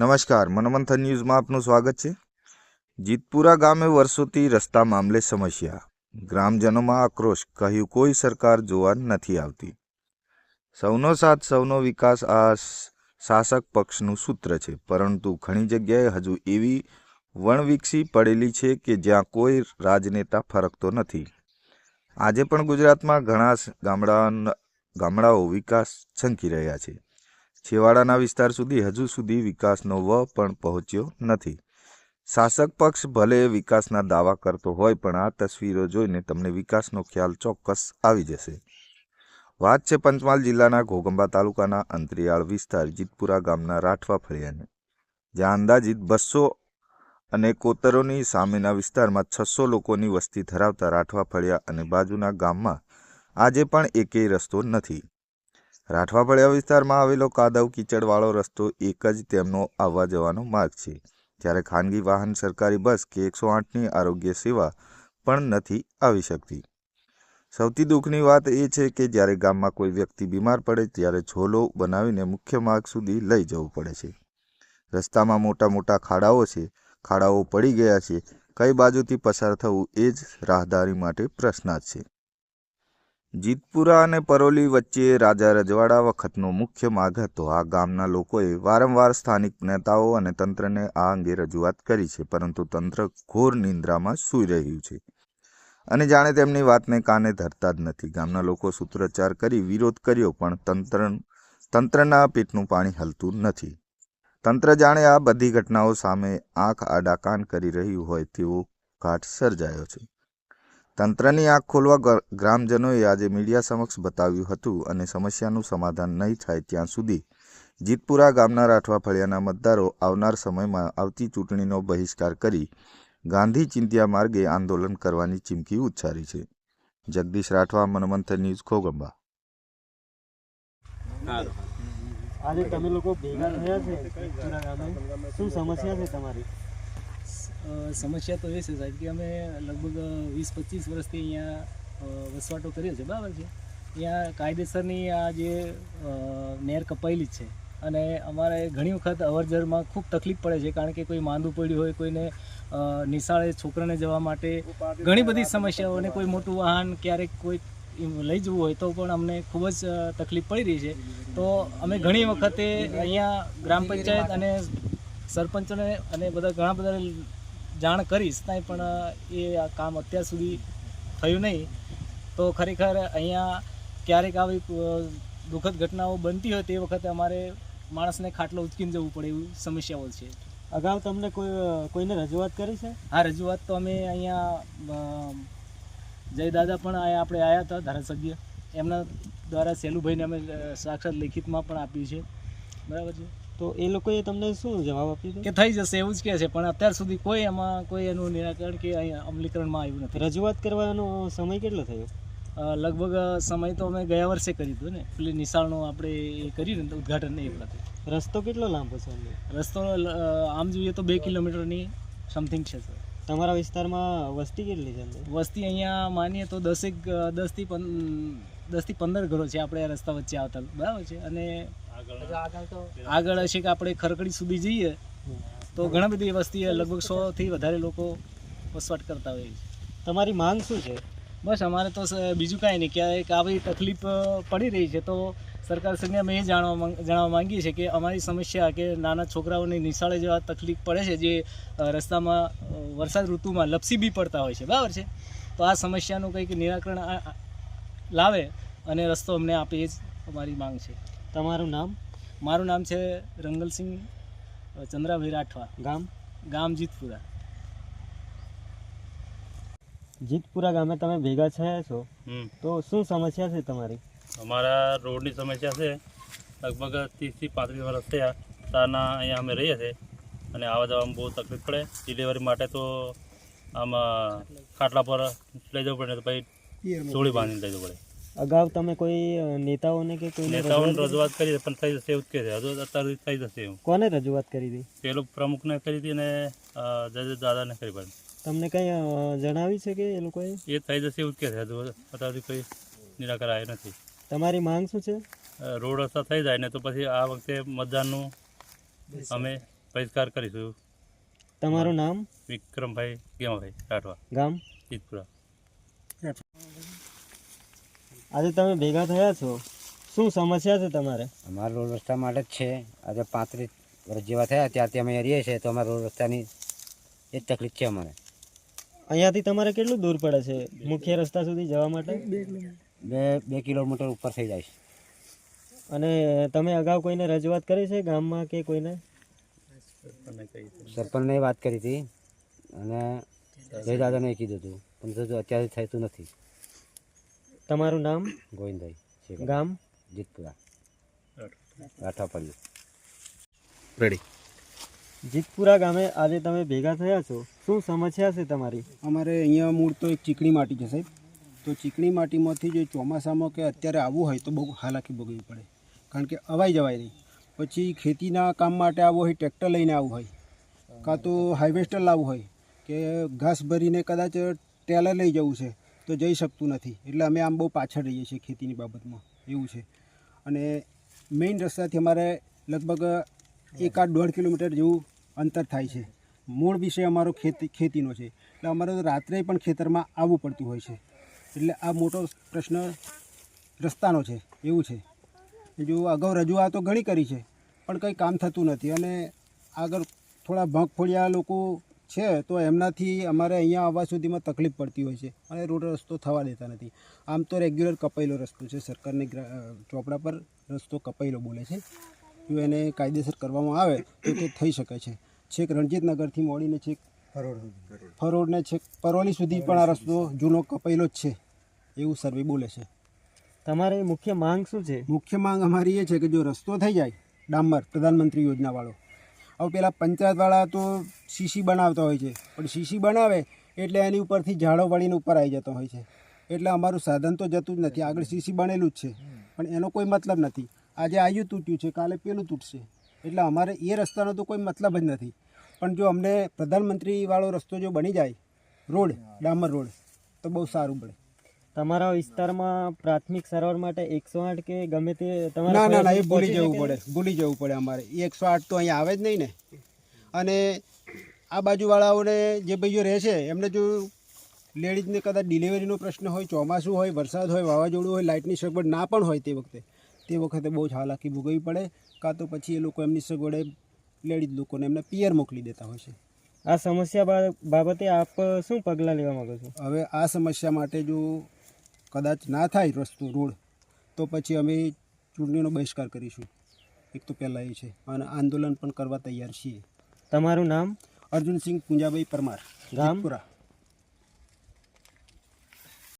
નમસ્કાર, મનમંથન ન્યૂઝમાં આપનું સ્વાગત છે. જીતપુરા ગામે વર્ષોથી રસ્તા મામલે સમસ્યા. ગ્રામજનોમાં આક્રોશ, કહ્યું કોઈ સરકાર જોવા નથી આવતી. સૌનો સાથ, સૌનો વિકાસ, આ શાસક પક્ષનું સૂત્ર છે. પરંતુ ઘણી જગ્યાએ હજુ એવી વણવિકસી પડેલી છે કે જ્યાં કોઈ રાજનેતા ફરકતો નથી. આજે પણ ગુજરાતમાં ઘણા ગામડા ગામડાઓ વિકાસ છંકી રહ્યા છે. છેવાડાના વિસ્તાર સુધી હજુ સુધી વિકાસનો વ પણ પહોંચ્યો નથી. શાસક પક્ષ ભલે વિકાસના દાવા કરતો હોય, પણ આ તસવીરો જોઈને તમને વિકાસનો ખ્યાલ ચોક્કસ આવી જશે. વાત છે પંચમહાલ જિલ્લાના ઘોગંબા તાલુકાના અંતરિયાળ વિસ્તાર, જીતપુરા ગામના રાઠવા ફળિયાને. જ્યાં અંદાજિત બસો અને કોતરોની સામેના વિસ્તારમાં છસો લોકોની વસ્તી ધરાવતા રાઠવા ફળિયા અને બાજુના ગામમાં આજે પણ એકેય રસ્તો નથી. રાઠવા ફળિયા વિસ્તારમાં આવેલો કાદવ કીચડવાળો રસ્તો એક જ તેમનો આવવા જવાનો માર્ગ છે. જ્યારે ખાનગી વાહન, સરકારી બસ કે એકસો આઠની આરોગ્ય સેવા પણ નથી આવી શકતી. સૌથી દુઃખની વાત એ છે કે જ્યારે ગામમાં કોઈ વ્યક્તિ બીમાર પડે ત્યારે છોલો બનાવીને મુખ્ય માર્ગ સુધી લઈ જવું પડે છે. રસ્તામાં મોટા મોટા ખાડાઓ છે. ખાડાઓ પડી ગયા છે. કઈ બાજુથી પસાર થવું એ જ રાહદારી માટે પ્રશ્નાર્થ છે. જીતપુરા અને પરોલી વચ્ચે રાજા રજવાડા વખતનો મુખ્ય માર્ગ હતો. આ ગામના લોકોએ વારંવાર સ્થાનિક નેતાઓ અને તંત્રને આ અંગે રજૂઆત કરી છે, પરંતુ તંત્ર ઘોર નિંદ્રામાં સૂઈ રહ્યું છે અને જાણે તેમની વાતને કાને ધરતા જ નથી. ગામના લોકો સૂત્રોચ્ચાર કરી વિરોધ કર્યો, પણ તંત્ર, તંત્રના પેટનું પાણી હલતું નથી. તંત્ર જાણે આ બધી ઘટનાઓ સામે આંખ આડા કાન કરી રહ્યું હોય તેવો ઘાટ સર્જાયો છે. તંત્રની આંખ ખોલવા ગ્રામજનોએ આજે મીડિયા સમક્ષ બતાવ્યું હતું અને સમસ્યાનું સમાધાન નહીં થાય ત્યાં સુધી જીતપુરા ગામના રાઠવા ફળિયાના મતદારો આવનાર સમયમાં આવતી ચૂંટણીનો બહિષ્કાર કરી ગાંધી ચિંત્યા માર્ગે આંદોલન કરવાની ચીમકી ઉચ્ચારી છે. જગદીશ રાઠવા, મનમંથન ન્યૂઝ, ખોગંબા. આજે તમે લોકો ભેગા થયા છે શું સમસ્યા છે તમારી? સમસ્યા તો એ છે સાહેબ કે અમે લગભગ વીસ પચીસ વર્ષથી અહીંયા વસવાટો કર્યો છે, બરાબર છે? અહીંયા કાયદેસરની આ જે નેર કપાયેલી છે. અને અમારે ઘણી વખત અવરજવરમાં ખૂબ તકલીફ પડે છે, કારણ કે કોઈ માંદું પડ્યું હોય, કોઈને નિશાળે છોકરાને જવા માટે ઘણી બધી સમસ્યાઓ અને કોઈ મોટું વાહન ક્યારેક કોઈ લઈ જવું હોય તો પણ અમને ખૂબ જ તકલીફ પડી રહી છે. તો અમે ઘણી વખતે અહીંયા ગ્રામ પંચાયત અને સરપંચોને અને બધા ઘણા બધા જાણ કરીશ ત્યાં પણ એ કામ અત્યાર સુધી થયું નહીં. તો ખરેખર અહીંયા ક્યારેક આવી દુઃખદ ઘટનાઓ બનતી હોય તે વખતે અમારે માણસને ખાટલો ઉચકીને જવું પડે એવી સમસ્યાઓ છે. અગાઉ તમને કોઈ કોઈને રજૂઆત કરી છે? હા રજૂઆત તો અમે અહીંયા જય દાદા પણ અહીંયા આપણે આવ્યા હતા ધારાસભ્ય. એમના દ્વારા સેલુભાઈને અમે સાક્ષાત લેખિતમાં પણ આપ્યું છે. બરાબર છે? તો એ લોકોએ તમને શું જવાબ આપ્યો કે થઈ જશે એવું જ કહે છે. પણ અત્યાર સુધી કોઈ એમાં કોઈ એનું નિરાકરણ કે અહીંયા અમલીકરણમાં આવ્યું નથી. રજૂઆત કરવાનો સમય કેટલો થયો? લગભગ સમય તો અમે ગયા વર્ષે કરી દીધો ને. પેલી નિશાળનું આપણે એ કર્યું ને ઉદઘાટન એ વખતે રસ્તો કેટલો લાંબો છે રસ્તો આમ જોઈએ તો બે કિલોમીટરની સમથિંગ છે સર તમારા વિસ્તારમાં વસ્તી કેટલી છે વસ્તી અહીંયા માનીએ તો દસેક દસથી પં દસથી પંદર ઘરો છે આપણે આ રસ્તા વચ્ચે આવતા. બરાબર છે? અને આગળ હશે કે આપણે ખરકડી સુધી જઈએ તો ઘણા બધી વસ્તી લગભગ સોથી વધારે લોકો વસવાટ કરતા હોય છે. તમારી માંગ શું છે? બસ અમારે તો બીજું કાંઈ નહીં. ક્યારેક આવી તકલીફ પડી રહી છે તો સરકારશ્રીને અમે એ જાણવા જાણવા જણાવવા માંગીએ છીએ કે અમારી સમસ્યા કે નાના છોકરાઓને નિશાળે જેવા તકલીફ પડે છે જે રસ્તામાં વરસાદ ઋતુમાં લપસી બી પડતા હોય છે. બરાબર છે? તો આ સમસ્યાનું કંઈક નિરાકરણ લાવે અને રસ્તો અમને આપે એ જ અમારી માંગ છે. તમારું નામ? મારું નામ છે રંગલસિંહ ચંદ્રાભાઈ રાઠવા. ગામ? ગામ જીતપુરા. જીતપુરા ગામે તમે ભેગા થયા છો. તો શું સમસ્યા છે તમારી? અમારા રોડની સમસ્યા છે. લગભગ ત્રીસથી પાંત્રીસ વર્ષ થયા. તારના અહીંયા અમે રહીએ છીએ. અને આવવા જવામાં બહુ તકલીફ પડે. ડિલિવરી માટે તો આમ ખાટલા પર લઈ જવું પડે તો પછી ચોળી બાંધીને લઈ જવું પડે. અગાઉ તમે કોઈ નેતાઓને કે કોઈ નેતાઓને રજૂઆત કરી? પણ થઈ જશે એવું જ કહે છે. હજુ અત્યારે થઈ જશે એવું. કોને રજૂઆત કરી હતી? પેલો પ્રમુખને કરી હતી અને જજ દાદાને કરી પણ. તમને કંઈ જણાવી છે કે એ લોકોએ? એ થઈ જશે એવું જ કહે છે. હજુ અત્યાર કોઈ નિરાકાર આવ્યો નથી. તમારી માંગ શું છે? રોડ રસ્તા થઈ જાય ને તો પછી આ વખતે મતદાનનું અમે બહિષ્કાર કરીશું. તમારું નામ? વિક્રમભાઈ ગેમાભાઈ રાઠવા ગામ? જીતપુરા આજે તમે ભેગા થયા છો. શું સમસ્યા છે તમારે? અમારા રોડ રસ્તા માટે જ છે. આજે પાંત્રીસ વર્ષ જેવા થયા ત્યારથી અમે રહીએ છીએ તો અમારા રોડ રસ્તાની એ જ તકલીફ છે અમારે. અહીંયાથી તમારે કેટલું દૂર પડે છે? મુખ્ય રસ્તા સુધી જવા માટે? બે બે કિલોમીટર ઉપર થઈ જાય છે. અને તમે અગાઉ કોઈને રજૂઆત કરી છે ગામમાં કે કોઈને? સરપંચને વાત કરી હતી અને જયદાદાને કીધું હતું પણ અત્યારે થતું નથી. તમારું નામ? ગોવિંદભાઈ છે ગામ? જીતપુરા. રાઠાપલ્લી રેડી જીતપુરા ગામે આજે તમે ભેગા થયા છો. શું સમસ્યા છે તમારી? અમારે અહીંયા મૂળ તો એક ચીકણી માટી છે સાહેબ. તો ચીકણી માટીમાંથી જો ચોમાસામાં કે અત્યારે આવવું હોય તો બહુ હાલાકી ભોગવવી પડે. કારણ કે અવાય જવાય નહીં. પછી ખેતીના કામ માટે આવવું હોય ટ્રેક્ટર લઈને આવવું હોય કાં તો હાર્વેસ્ટર લાવવું હોય કે ઘાસ ભરીને કદાચ ટેલર લઈ જવું છે. તો જઈ શકતું નથી. એટલે અમે આમ બહુ પાછળ રહીએ છીએ ખેતીની બાબતમાં. એવું છે. અને મેઇન રસ્તાથી અમારે લગભગ એકાદ દોઢ કિલોમીટર જેવું અંતર થાય છે. મૂળ વિષય અમારો ખેતી, ખેતીનો છે. એટલે અમારે રાત્રે પણ ખેતરમાં આવવું પડતું હોય છે. એટલે આ મોટો પ્રશ્ન રસ્તાનો છે. એવું છે. જો અગાઉ રજૂઆતો ઘણી કરી છે. પણ કંઈ કામ થતું નથી. અને આગળ થોડા ભંગફોડિયા લોકો છે તો એમનાથી અમારે અહીંયા આવવા સુધીમાં તકલીફ પડતી હોય છે અને રોડ રસ્તો થવા દેતા નથી. આમ તો રેગ્યુલર કપાયેલો રસ્તો છે સરકારની ગ્રા- ચોપડા પર રસ્તો કપાયેલો બોલે છે. જો એને કાયદેસર કરવામાં આવે તો તે થઈ શકે છે. છેક રણજીતનગરથી મોડીને છેક ફરોડને છેક પરોલી સુધી પણ આ રસ્તો જૂનો કપાયેલો જ છે એવું સર્વે બોલે છે. તમારી મુખ્ય માંગ શું છે? મુખ્ય માંગ અમારી એ છે કે જો રસ્તો થઈ જાય ડામર પ્રધાનમંત્રી યોજનાવાળો હવે પેલા પંચાયતવાળા તો સીસી બનાવતા હોય છે. પણ સીસી બનાવે એટલે એની ઉપરથી ઝાડો વળીને ઉપર આવી જતો હોય છે. એટલે અમારું સાધન તો જતું જ નથી. આગળ સીસી બનેલું જ છે. પણ એનો કોઈ મતલબ નથી. આજે આયુ તૂટ્યું છે, કાલે પેલું તૂટશે. એટલે અમારે એ રસ્તાનો તો કોઈ મતલબ જ નથી. પણ જો અમને પ્રધાનમંત્રીવાળો રસ્તો જો બની જાય, રોડ, ડામર રોડ, તો બહુ સારું પડે. તમારા વિસ્તારમાં પ્રાથમિક સારવાર માટે એકસો આઠ કે ગમે તે ના તમારા ના ના એ ભૂલી જવું પડે ભૂલી જવું પડે અમારે. એકસો આઠ તો અહીંયા આવે જ નહીં ને. અને આ બાજુવાળાઓને જે ભાઈઓ રહે છે એમને જો લેડીઝને કદાચ ડિલિવરીનો પ્રશ્ન હોય ચોમાસું હોય વરસાદ હોય વાવાઝોડું હોય લાઇટની સગવડ ના પણ હોય તે વખતે તે વખતે બહુ જ હાલાકી ભોગવવી પડે. કાં તો પછી એ લોકો એમની સગવડે લેડીઝ લોકોને એમને પિયર મોકલી દેતા હોય છે. આ સમસ્યા બા- બાબતે આપ શું પગલાં લેવા માગો છો? હવે આ સમસ્યા માટે જો કદાચ ના થાય રસ્તો રોડ તો પછી અમે ચૂંટણીનો બહિષ્કાર કરીશું. એક તો પહેલાં એ છે. અને આંદોલન પણ કરવા તૈયાર છીએ. તમારું નામ? અર્જુનસિંહ પુંજાભાઈ પરમાર ગામ? જીતપુરા.